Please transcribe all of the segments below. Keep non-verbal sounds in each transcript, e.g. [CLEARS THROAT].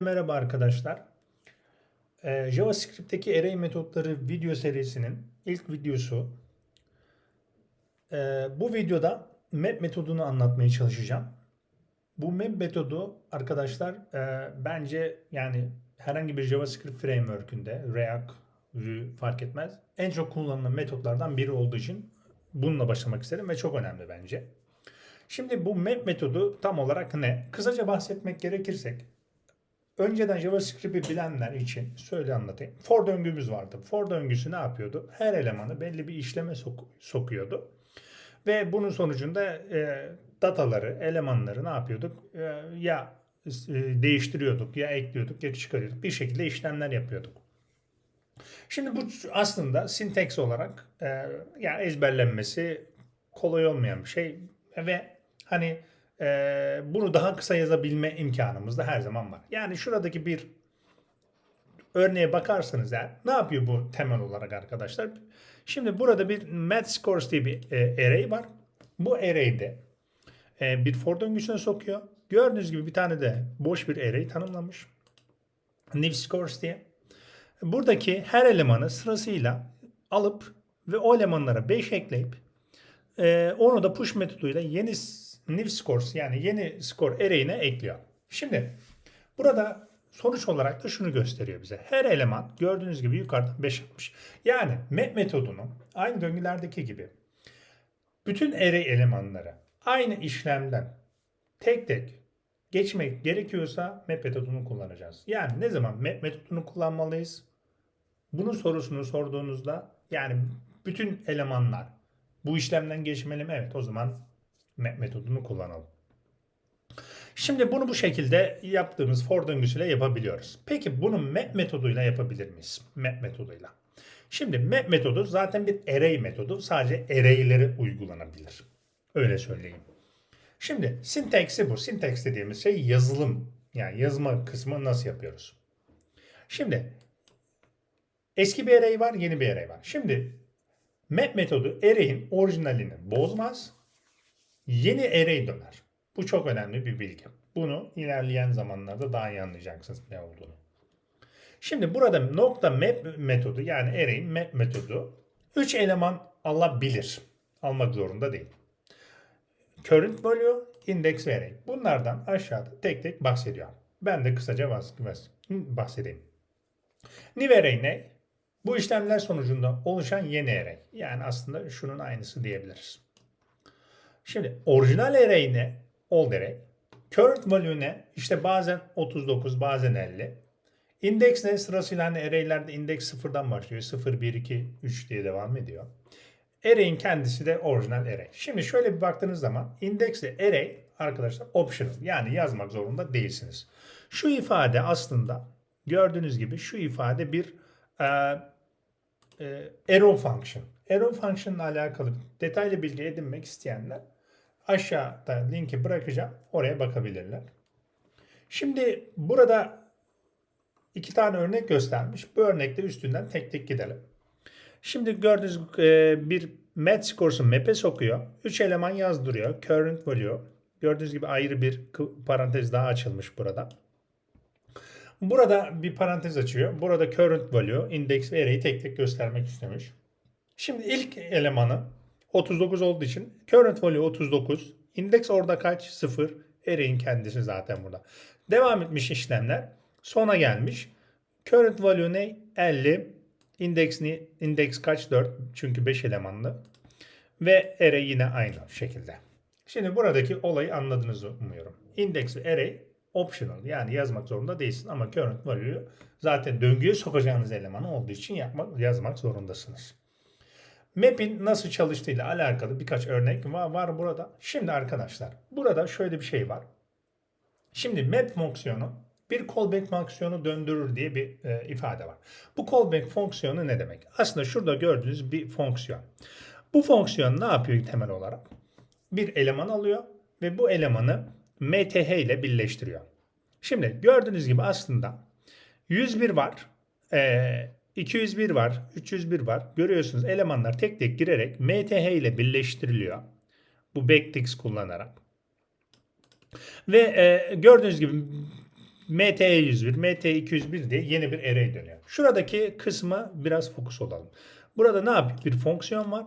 Merhaba arkadaşlar. Ee, JavaScript'teki array metotları video serisinin ilk videosu. Ee, bu videoda map metodunu anlatmaya çalışacağım. Bu map metodu arkadaşlar e, bence yani herhangi bir JavaScript framework'ünde React, Vue fark etmez. En çok kullanılan metotlardan biri olduğu için bununla başlamak isterim ve çok önemli bence. Şimdi bu map metodu tam olarak ne? Kısaca bahsetmek gerekirsek Önceden JavaScript'i bilenler için söyle anlatayım. For döngümüz vardı. For döngüsü ne yapıyordu? Her elemanı belli bir işleme sok- sokuyordu. Ve bunun sonucunda e, dataları, elemanları ne yapıyorduk? E, ya e, değiştiriyorduk, ya ekliyorduk, ya çıkarıyorduk. Bir şekilde işlemler yapıyorduk. Şimdi bu aslında sinteks olarak e, yani ezberlenmesi kolay olmayan bir şey ve hani e, bunu daha kısa yazabilme imkanımız da her zaman var. Yani şuradaki bir örneğe bakarsanız eğer ne yapıyor bu temel olarak arkadaşlar? Şimdi burada bir math scores diye bir e, array var. Bu array'de e, bir for döngüsüne sokuyor. Gördüğünüz gibi bir tane de boş bir array tanımlamış. New scores diye. Buradaki her elemanı sırasıyla alıp ve o elemanlara 5 ekleyip e, onu da push metoduyla yeni new scores yani yeni skor array'ine ekliyor. Şimdi burada sonuç olarak da şunu gösteriyor bize. Her eleman gördüğünüz gibi yukarıdan 5 almış. Yani map metodunu aynı döngülerdeki gibi bütün array elemanları aynı işlemden tek tek geçmek gerekiyorsa map metodunu kullanacağız. Yani ne zaman map metodunu kullanmalıyız? Bunun sorusunu sorduğunuzda yani bütün elemanlar bu işlemden geçmeli mi? Evet o zaman metodunu kullanalım. Şimdi bunu bu şekilde yaptığımız for döngüsüyle yapabiliyoruz. Peki bunu map metoduyla yapabilir miyiz? Map metoduyla. Şimdi map metodu zaten bir array metodu. Sadece array'lere uygulanabilir. Öyle söyleyeyim. Şimdi sintaksi bu. Syntax dediğimiz şey yazılım. Yani yazma kısmı nasıl yapıyoruz? Şimdi eski bir array var, yeni bir array var. Şimdi map metodu array'in orijinalini bozmaz. Yeni array döner. Bu çok önemli bir bilgi. Bunu ilerleyen zamanlarda daha iyi anlayacaksınız ne olduğunu. Şimdi burada nokta map metodu yani array'in map metodu 3 eleman alabilir. Almak zorunda değil. Current value, index ve array. Bunlardan aşağıda tek tek bahsediyor. Ben de kısaca bahsedeyim. New array ne? Bu işlemler sonucunda oluşan yeni array. Yani aslında şunun aynısı diyebiliriz. Şimdi orijinal array ne? Old array. Current value ne? İşte bazen 39 bazen 50. Index ne? Sırasıyla hani array'lerde index sıfırdan başlıyor. 0, 1, 2, 3 diye devam ediyor. Array'in kendisi de orijinal array. Şimdi şöyle bir baktığınız zaman index ile array arkadaşlar optional. Yani yazmak zorunda değilsiniz. Şu ifade aslında gördüğünüz gibi şu ifade bir e, e, arrow function. Arrow function ile alakalı detaylı bilgi edinmek isteyenler aşağıda linki bırakacağım. Oraya bakabilirler. Şimdi burada iki tane örnek göstermiş. Bu örnekte üstünden tek tek gidelim. Şimdi gördüğünüz e, bir math scores'u map'e sokuyor. 3 eleman yazdırıyor. Current value. Gördüğünüz gibi ayrı bir parantez daha açılmış burada. Burada bir parantez açıyor. Burada current value, index ve array'i tek tek göstermek istemiş. Şimdi ilk elemanı 39 olduğu için current value 39. Index orada kaç? 0. Array'in kendisi zaten burada. Devam etmiş işlemler. Sona gelmiş. Current value ne? 50. Index ne? Index kaç? 4. Çünkü 5 elemanlı. Ve array yine aynı şekilde. Şimdi buradaki olayı anladığınızı umuyorum. Index ve array optional yani yazmak zorunda değilsin ama current value zaten döngüye sokacağınız eleman olduğu için yapmak, yazmak zorundasınız. Map'in nasıl çalıştığıyla alakalı birkaç örnek var, var burada. Şimdi arkadaşlar burada şöyle bir şey var. Şimdi map fonksiyonu bir callback fonksiyonu döndürür diye bir e, ifade var. Bu callback fonksiyonu ne demek? Aslında şurada gördüğünüz bir fonksiyon. Bu fonksiyon ne yapıyor temel olarak? Bir eleman alıyor ve bu elemanı mth ile birleştiriyor. Şimdi gördüğünüz gibi aslında 101 var. Ee, 201 var, 301 var. Görüyorsunuz elemanlar tek tek girerek mth ile birleştiriliyor. Bu backticks kullanarak. Ve e, gördüğünüz gibi MT101, MT201 diye yeni bir array dönüyor. Şuradaki kısmı biraz fokus olalım. Burada ne yapıyor? Bir fonksiyon var.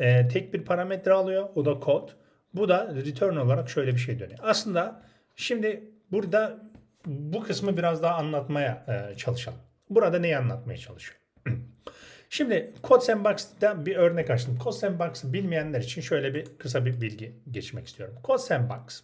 Ee, tek bir parametre alıyor. O da kod. Bu da return olarak şöyle bir şey dönüyor. Aslında şimdi burada bu kısmı biraz daha anlatmaya e, çalışalım. Burada neyi anlatmaya çalışıyor? [CLEARS THROAT] Şimdi Code Sandbox'ta bir örnek açtım. Code Sandbox'ı bilmeyenler için şöyle bir kısa bir bilgi geçmek istiyorum. Code Sandbox.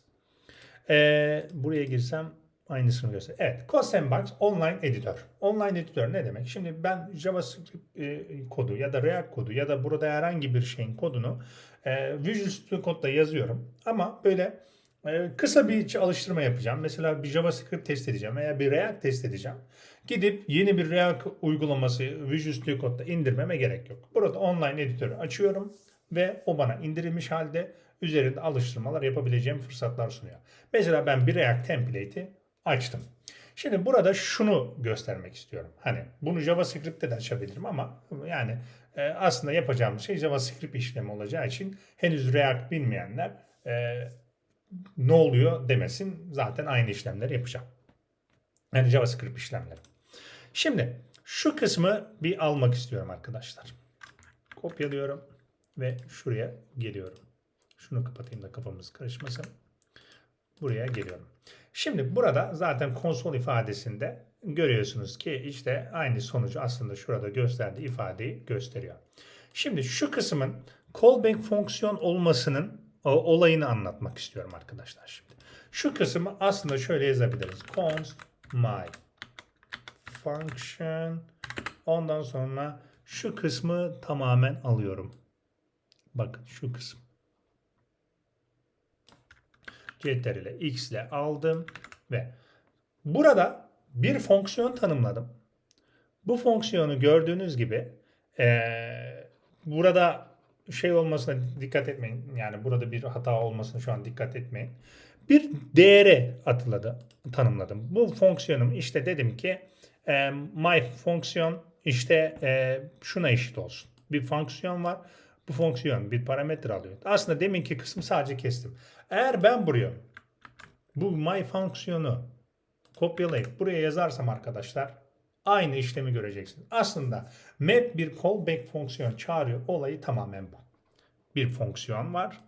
Ee, buraya girsem aynısını göster. Evet, Code Sandbox online editör. Online editör ne demek? Şimdi ben JavaScript e, kodu ya da React kodu ya da burada herhangi bir şeyin kodunu e, Visual Studio Code'da yazıyorum. Ama böyle e, kısa bir alıştırma yapacağım. Mesela bir JavaScript test edeceğim veya bir React test edeceğim. Gidip yeni bir React uygulaması Visual Studio Code'da indirmeme gerek yok. Burada online editörü açıyorum ve o bana indirilmiş halde üzerinde alıştırmalar yapabileceğim fırsatlar sunuyor. Mesela ben bir React template'i açtım. Şimdi burada şunu göstermek istiyorum. Hani bunu JavaScript'te de açabilirim ama yani e, aslında yapacağım şey JavaScript işlemi olacağı için henüz React bilmeyenler e, ne oluyor demesin. Zaten aynı işlemleri yapacağım. Yani JavaScript işlemleri. Şimdi şu kısmı bir almak istiyorum arkadaşlar. Kopyalıyorum ve şuraya geliyorum. Şunu kapatayım da kafamız karışmasın. Buraya geliyorum. Şimdi burada zaten konsol ifadesinde görüyorsunuz ki işte aynı sonucu aslında şurada gösterdiği ifadeyi gösteriyor. Şimdi şu kısmın callback fonksiyon olmasının olayını anlatmak istiyorum arkadaşlar şimdi. Şu kısmı aslında şöyle yazabiliriz. const my function ondan sonra şu kısmı tamamen alıyorum. Bakın şu kısım. Ctrl ile x ile aldım ve burada bir fonksiyon tanımladım. Bu fonksiyonu gördüğünüz gibi ee, burada şey olmasına dikkat etmeyin. Yani burada bir hata olmasına şu an dikkat etmeyin. Bir değere atladı, tanımladım. Bu fonksiyonum işte dedim ki e, my fonksiyon işte e, şuna eşit olsun. Bir fonksiyon var. Bu fonksiyon bir parametre alıyor. Aslında deminki kısmı sadece kestim. Eğer ben buraya bu my fonksiyonu kopyalayıp buraya yazarsam arkadaşlar aynı işlemi göreceksiniz. Aslında map bir callback fonksiyon çağırıyor. Olayı tamamen bu. Bir fonksiyon var.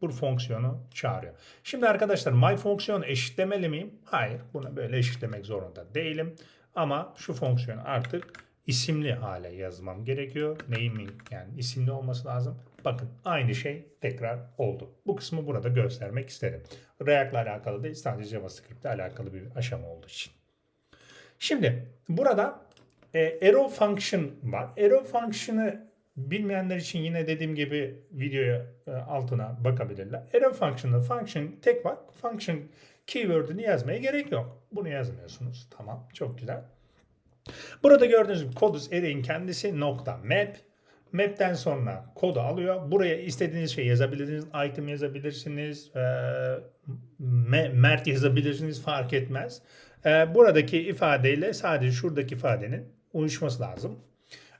Bu fonksiyonu çağırıyor. Şimdi arkadaşlar my fonksiyonu eşitlemeli miyim? Hayır. Bunu böyle eşitlemek zorunda değilim. Ama şu fonksiyonu artık isimli hale yazmam gerekiyor. Naming yani isimli olması lazım. Bakın aynı şey tekrar oldu. Bu kısmı burada göstermek istedim. React ile alakalı değil sadece JavaScript ile alakalı bir aşama olduğu için. Şimdi burada e, arrow function var. Arrow function'ı bilmeyenler için yine dediğim gibi videoya e, altına bakabilirler. Arrow function'da function tek var. Function keyword'ünü yazmaya gerek yok. Bunu yazmıyorsunuz. Tamam çok güzel. Burada gördüğünüz gibi kodus array'in kendisi nokta map. Map'ten sonra kodu alıyor. Buraya istediğiniz şey yazabilirsiniz. Item yazabilirsiniz. E, mert yazabilirsiniz. Fark etmez. E, buradaki ifadeyle sadece şuradaki ifadenin uyuşması lazım.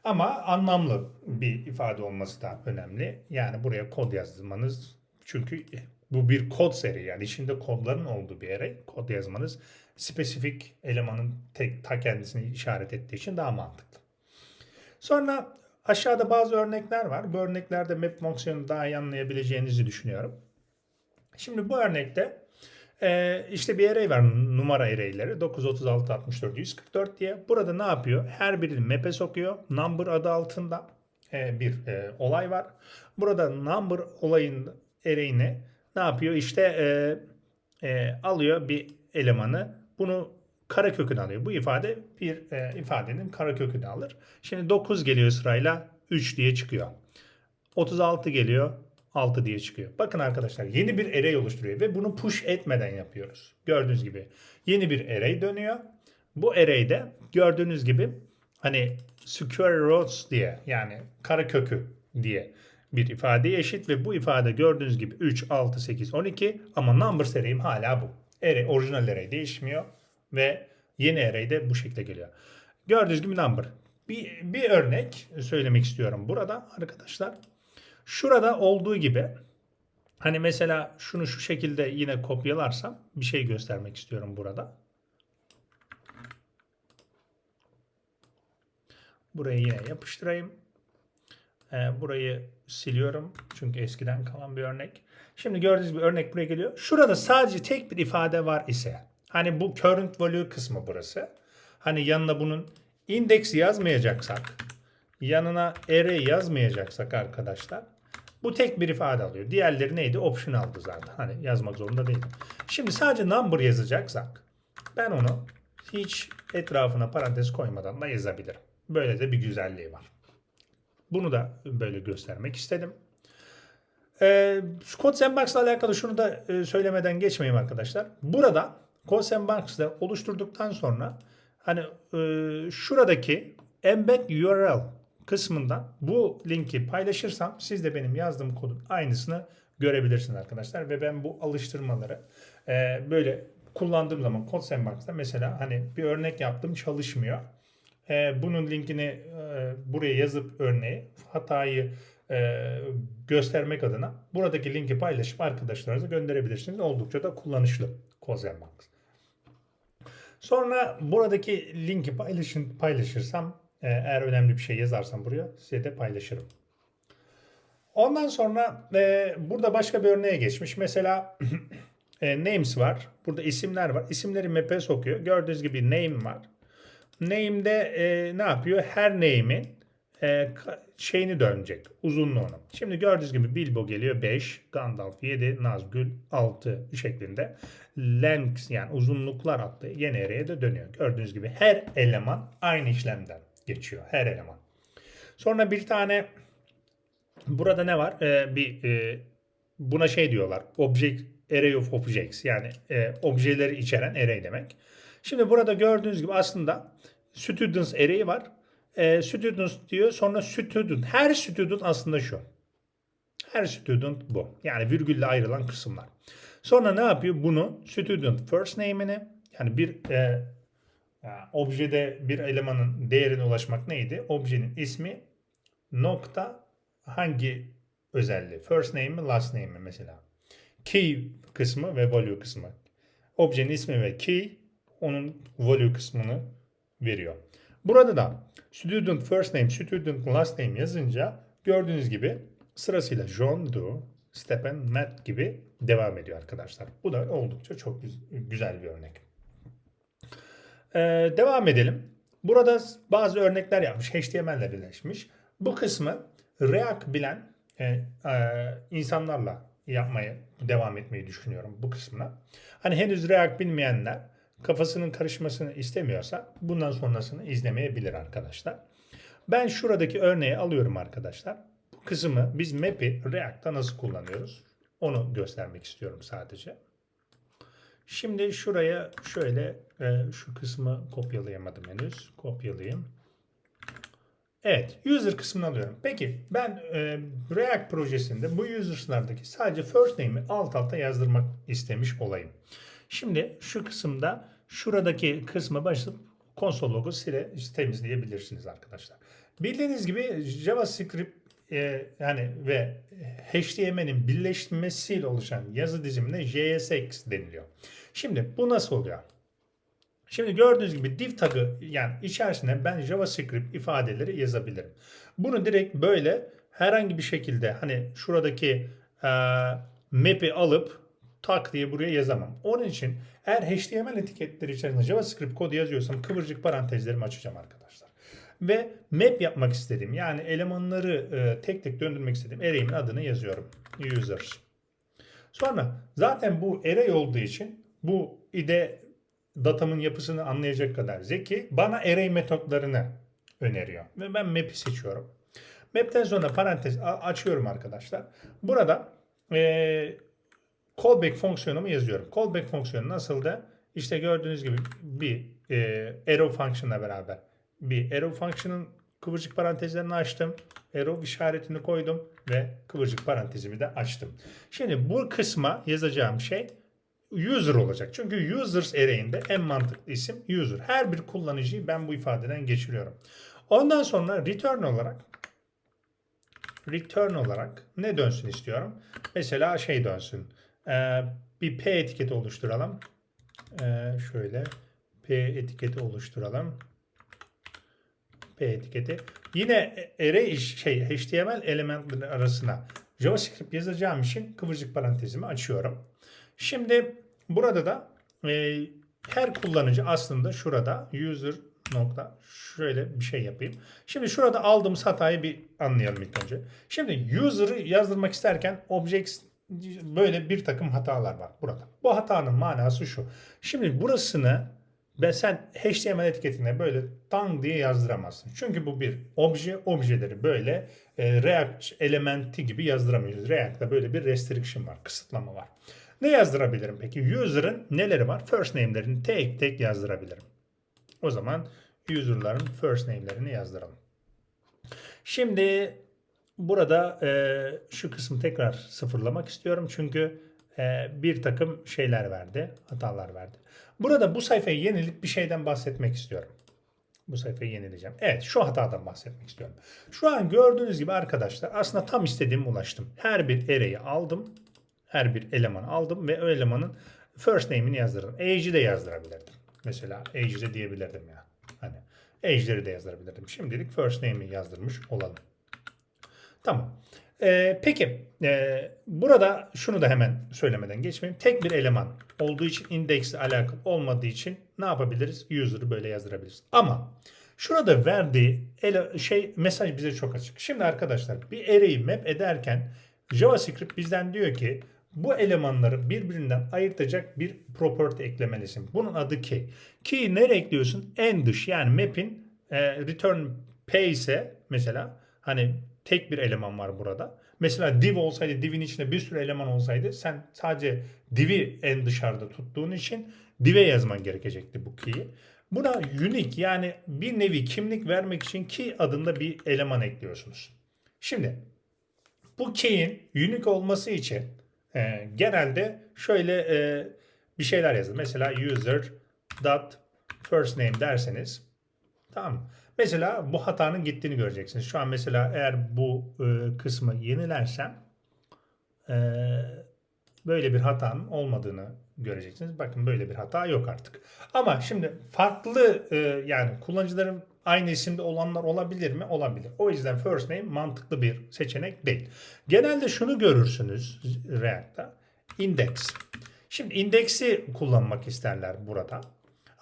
Ama anlamlı bir ifade olması da önemli. Yani buraya kod yazmanız çünkü bu bir kod seri yani içinde kodların olduğu bir yere kod yazmanız spesifik elemanın tek ta kendisini işaret ettiği için daha mantıklı. Sonra aşağıda bazı örnekler var. Bu örneklerde map fonksiyonu daha iyi anlayabileceğinizi düşünüyorum. Şimdi bu örnekte ee, işte bir array var numara array'leri 936 64 144 diye. Burada ne yapıyor? Her birini map'e sokuyor. Number adı altında e, bir e, olay var. Burada number olayın array'ini ne yapıyor? İşte e, e, alıyor bir elemanı. Bunu kara kökünü alıyor. Bu ifade bir e, ifadenin kara kökünü alır. Şimdi 9 geliyor sırayla 3 diye çıkıyor. 36 geliyor 6 diye çıkıyor. Bakın arkadaşlar yeni bir array oluşturuyor ve bunu push etmeden yapıyoruz. Gördüğünüz gibi yeni bir array dönüyor. Bu array'de gördüğünüz gibi hani square roots diye yani kara kökü diye bir ifade eşit ve bu ifade gördüğünüz gibi 3, 6, 8, 12 ama number array'im hala bu. Array, orijinal array değişmiyor ve yeni array de bu şekilde geliyor. Gördüğünüz gibi number. Bir, bir örnek söylemek istiyorum burada arkadaşlar. Şurada olduğu gibi hani mesela şunu şu şekilde yine kopyalarsam bir şey göstermek istiyorum burada. Buraya yine yapıştırayım. Ee, burayı siliyorum. Çünkü eskiden kalan bir örnek. Şimdi gördüğünüz bir örnek buraya geliyor. Şurada sadece tek bir ifade var ise. Hani bu current value kısmı burası. Hani yanına bunun indeksi yazmayacaksak. Yanına array yazmayacaksak arkadaşlar bu tek bir ifade alıyor. Diğerleri neydi? Option aldı zaten. Hani yazmak zorunda değilim. Şimdi sadece number yazacaksak ben onu hiç etrafına parantez koymadan da yazabilirim. Böyle de bir güzelliği var. Bunu da böyle göstermek istedim. Ee, Code Sandbox ile alakalı şunu da e, söylemeden geçmeyeyim arkadaşlar. Burada Code Sandbox'da oluşturduktan sonra hani e, şuradaki embed URL kısmından bu linki paylaşırsam siz de benim yazdığım kodun aynısını görebilirsiniz arkadaşlar. Ve ben bu alıştırmaları e, böyle kullandığım zaman Code Sandbox'ta mesela hani bir örnek yaptım çalışmıyor. E, bunun linkini e, buraya yazıp örneği hatayı e, göstermek adına buradaki linki paylaşıp arkadaşlarınıza gönderebilirsiniz. Oldukça da kullanışlı Code Sandbox. Sonra buradaki linki paylaşın, paylaşırsam eğer önemli bir şey yazarsam buraya size de paylaşırım. Ondan sonra e, burada başka bir örneğe geçmiş. Mesela [CLEARS THROAT] e, names var. Burada isimler var. İsimleri map'e sokuyor. Gördüğünüz gibi name var. Name'de e, ne yapıyor? Her name'in e, şeyini dönecek. Uzunluğunu. Şimdi gördüğünüz gibi Bilbo geliyor 5, Gandalf 7, Nazgul 6 şeklinde. Length yani uzunluklar adlı yeni da dönüyor. Gördüğünüz gibi her eleman aynı işlemden geçiyor. Her eleman. Sonra bir tane burada ne var? Ee, bir e, buna şey diyorlar. Object array of objects yani e, objeleri içeren array demek. Şimdi burada gördüğünüz gibi aslında students array var. E, students diyor sonra student. Her student aslında şu. Her student bu. Yani virgülle ayrılan kısımlar. Sonra ne yapıyor? Bunu student first name'ini yani bir e, objede bir elemanın değerine ulaşmak neydi? Objenin ismi nokta hangi özelliği? First name mi last name mi mesela? Key kısmı ve value kısmı. Objenin ismi ve key onun value kısmını veriyor. Burada da student first name, student last name yazınca gördüğünüz gibi sırasıyla John Doe, Stephen, Matt gibi devam ediyor arkadaşlar. Bu da oldukça çok güz- güzel bir örnek. Ee, devam edelim. Burada bazı örnekler yapmış. HTML ile birleşmiş. Bu kısmı React bilen e, e, insanlarla yapmaya devam etmeyi düşünüyorum bu kısmına. Hani henüz React bilmeyenler kafasının karışmasını istemiyorsa bundan sonrasını izlemeyebilir arkadaşlar. Ben şuradaki örneği alıyorum arkadaşlar. Bu kısmı biz map'i React'ta nasıl kullanıyoruz? Onu göstermek istiyorum sadece. Şimdi şuraya şöyle e, şu kısmı kopyalayamadım henüz. Kopyalayayım. Evet, user kısmını alıyorum. Peki ben e, React projesinde bu users'lardaki sadece first name'i alt alta yazdırmak istemiş olayım. Şimdi şu kısımda şuradaki kısmı basıp konsol logo sile temizleyebilirsiniz arkadaşlar. Bildiğiniz gibi JavaScript e, yani ve HTML'in birleşmesiyle oluşan yazı dizimine JSX deniliyor. Şimdi bu nasıl oluyor? Şimdi gördüğünüz gibi div tagı yani içerisine ben JavaScript ifadeleri yazabilirim. Bunu direkt böyle herhangi bir şekilde hani şuradaki e, map'i alıp tak diye buraya yazamam. Onun için eğer HTML etiketleri içerisinde JavaScript kodu yazıyorsam kıvırcık parantezlerimi açacağım arkadaşlar. Ve map yapmak istediğim yani elemanları e, tek tek döndürmek istediğim array'imin adını yazıyorum. Users. Sonra zaten bu array olduğu için bu ide datamın yapısını anlayacak kadar zeki bana array metotlarını öneriyor. Ve ben map'i seçiyorum. Map'ten sonra parantez açıyorum arkadaşlar. Burada e, callback fonksiyonumu yazıyorum. Callback fonksiyonu nasıl da işte gördüğünüz gibi bir e, arrow function'la beraber bir arrow function'ın kıvırcık parantezlerini açtım. Arrow işaretini koydum ve kıvırcık parantezimi de açtım. Şimdi bu kısma yazacağım şey user olacak. Çünkü users array'inde en mantıklı isim user. Her bir kullanıcıyı ben bu ifadeden geçiriyorum. Ondan sonra return olarak return olarak ne dönsün istiyorum? Mesela şey dönsün. Ee, bir P etiketi oluşturalım. Ee, şöyle P etiketi oluşturalım. P etiketi. Yine array şey HTML elementleri arasına JavaScript yazacağım için kıvırcık parantezimi açıyorum. Şimdi burada da e, her kullanıcı aslında şurada user nokta şöyle bir şey yapayım. Şimdi şurada aldığımız hatayı bir anlayalım ilk önce. Şimdi user'ı yazdırmak isterken objects böyle bir takım hatalar var burada. Bu hatanın manası şu. Şimdi burasını ve sen HTML etiketine böyle tang diye yazdıramazsın. Çünkü bu bir obje. Objeleri böyle e, React elementi gibi yazdıramıyoruz. React'ta böyle bir restriction var. Kısıtlama var. Ne yazdırabilirim peki? User'ın neleri var? First name'lerini tek tek yazdırabilirim. O zaman user'ların first name'lerini yazdıralım. Şimdi burada e, şu kısmı tekrar sıfırlamak istiyorum. Çünkü e, bir takım şeyler verdi. Hatalar verdi. Burada bu sayfayı yenilip bir şeyden bahsetmek istiyorum. Bu sayfayı yenileceğim. Evet şu hatadan bahsetmek istiyorum. Şu an gördüğünüz gibi arkadaşlar aslında tam istediğime ulaştım. Her bir array'i aldım. Her bir eleman aldım ve o elemanın first name'ini yazdırdım. Age'i de yazdırabilirdim. Mesela age de diyebilirdim ya. Hani age'leri de yazdırabilirdim. Şimdilik first name'i yazdırmış olalım. Tamam. Ee, peki e, burada şunu da hemen söylemeden geçmeyeyim. Tek bir eleman olduğu için indeksle alakalı olmadığı için ne yapabiliriz? User'ı böyle yazdırabiliriz. Ama şurada verdiği ele, şey mesaj bize çok açık. Şimdi arkadaşlar bir array'i map ederken JavaScript bizden diyor ki bu elemanları birbirinden ayırtacak bir property eklemelisin. Bunun adı key. Key'i nereye ekliyorsun? En dış yani map'in e, return p ise mesela hani tek bir eleman var burada. Mesela div olsaydı, divin içinde bir sürü eleman olsaydı sen sadece div'i en dışarıda tuttuğun için div'e yazman gerekecekti bu key'i. Buna unique yani bir nevi kimlik vermek için key adında bir eleman ekliyorsunuz. Şimdi bu key'in unique olması için e, genelde şöyle e, bir şeyler yazın. Mesela user first name derseniz tamam? Mesela bu hatanın gittiğini göreceksiniz. Şu an mesela eğer bu e, kısmı yenilersem e, böyle bir hatanın olmadığını göreceksiniz. Bakın böyle bir hata yok artık. Ama şimdi farklı e, yani kullanıcıların aynı isimde olanlar olabilir mi? Olabilir. O yüzden first name mantıklı bir seçenek değil. Genelde şunu görürsünüz React'ta. Index. Şimdi indeksi kullanmak isterler burada.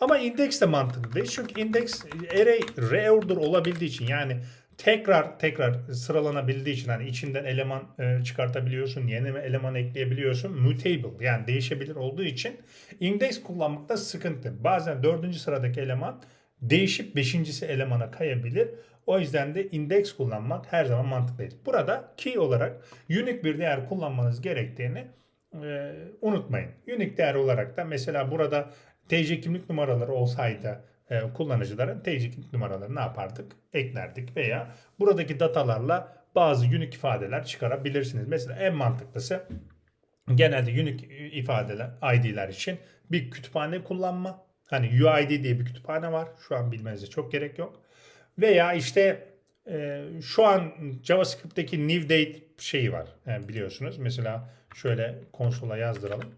Ama indeks de mantıklı değil. Çünkü indeks array reorder olabildiği için yani tekrar tekrar sıralanabildiği için hani içinden eleman e, çıkartabiliyorsun, yeni eleman ekleyebiliyorsun. Mutable yani değişebilir olduğu için indeks kullanmakta sıkıntı. Bazen dördüncü sıradaki eleman değişip beşincisi elemana kayabilir. O yüzden de indeks kullanmak her zaman mantıklı değil. Burada key olarak unique bir değer kullanmanız gerektiğini e, unutmayın. Unique değer olarak da mesela burada TC kimlik numaraları olsaydı e, kullanıcıların TC kimlik numaralarını ne yapardık? Eklerdik veya buradaki datalarla bazı unique ifadeler çıkarabilirsiniz. Mesela en mantıklısı genelde unique ifadeler, ID'ler için bir kütüphane kullanma. Hani UID diye bir kütüphane var. Şu an bilmenize çok gerek yok. Veya işte e, şu an JavaScript'teki new date şeyi var. Yani biliyorsunuz. Mesela şöyle konsola yazdıralım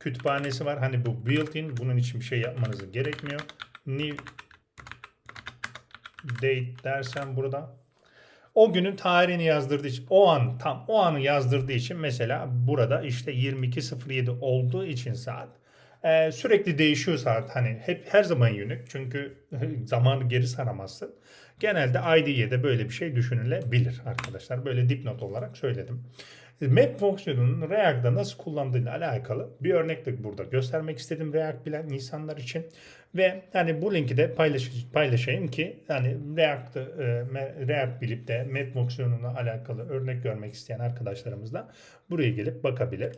kütüphanesi var. Hani bu built-in. Bunun için bir şey yapmanız gerekmiyor. New date dersen burada o günün tarihini yazdırdığı için o an tam o anı yazdırdığı için mesela burada işte 22.07 olduğu için saat e, sürekli değişiyor saat hani hep her zaman unique çünkü [LAUGHS] zamanı geri saramazsın. Genelde ID'ye de böyle bir şey düşünülebilir arkadaşlar. Böyle dipnot olarak söyledim. Map fonksiyonunun React'da nasıl kullandığıyla alakalı bir örnek de burada göstermek istedim React bilen insanlar için. Ve yani bu linki de paylaş, paylaşayım ki yani React, e, React bilip de map fonksiyonuna alakalı örnek görmek isteyen arkadaşlarımız da buraya gelip bakabilir.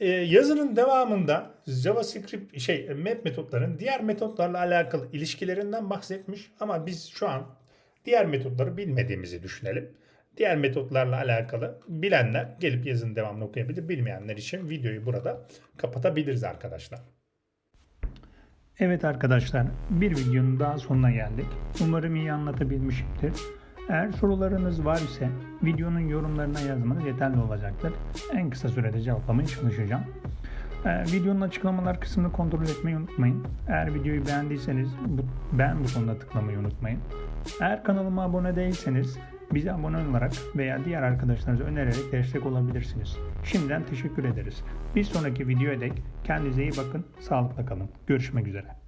Ee, yazının devamında JavaScript şey map metotların diğer metotlarla alakalı ilişkilerinden bahsetmiş ama biz şu an diğer metotları bilmediğimizi düşünelim. Diğer metotlarla alakalı bilenler gelip yazın devamlı okuyabilir. Bilmeyenler için videoyu burada kapatabiliriz arkadaşlar. Evet arkadaşlar bir videonun daha sonuna geldik. Umarım iyi anlatabilmişimdir. Eğer sorularınız var ise videonun yorumlarına yazmanız yeterli olacaktır. En kısa sürede cevaplamaya çalışacağım. Videonun açıklamalar kısmını kontrol etmeyi unutmayın. Eğer videoyu beğendiyseniz bu, beğen butonuna tıklamayı unutmayın. Eğer kanalıma abone değilseniz bize abone olarak veya diğer arkadaşlarınıza önererek destek olabilirsiniz. Şimdiden teşekkür ederiz. Bir sonraki videoya dek kendinize iyi bakın, sağlıkla kalın. Görüşmek üzere.